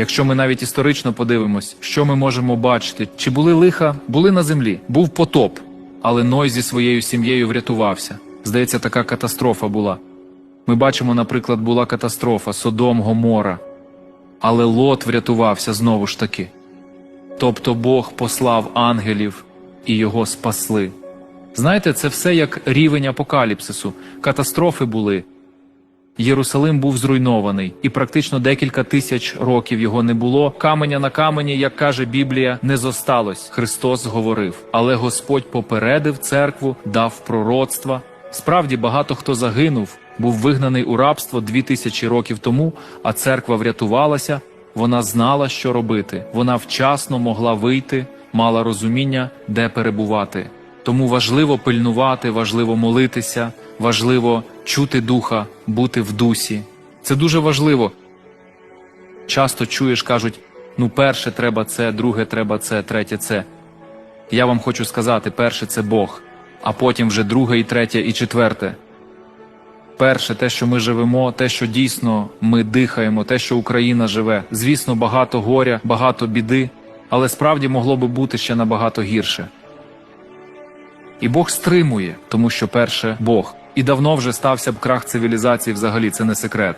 Якщо ми навіть історично подивимось, що ми можемо бачити, чи були лиха, були на землі, був потоп, але Ной зі своєю сім'єю врятувався. Здається, така катастрофа була. Ми бачимо, наприклад, була катастрофа Содом, Гомора, але Лот врятувався знову ж таки. Тобто Бог послав ангелів і його спасли. Знаєте, це все як рівень апокаліпсису. Катастрофи були. Єрусалим був зруйнований, і практично декілька тисяч років його не було. Каменя на камені, як каже Біблія, не зосталось. Христос говорив. Але Господь попередив церкву, дав пророцтва. Справді багато хто загинув, був вигнаний у рабство дві тисячі років тому, а церква врятувалася. Вона знала, що робити. Вона вчасно могла вийти, мала розуміння, де перебувати. Тому важливо пильнувати, важливо молитися, важливо чути духа, бути в дусі. Це дуже важливо. Часто чуєш, кажуть: ну, перше треба це, друге треба це, третє це. Я вам хочу сказати: перше це Бог, а потім вже друге, і третє, і четверте. Перше, те, що ми живемо, те, що дійсно ми дихаємо, те, що Україна живе. Звісно, багато горя, багато біди, але справді могло би бути ще набагато гірше. І Бог стримує, тому що перше Бог. І давно вже стався б крах цивілізації взагалі, це не секрет.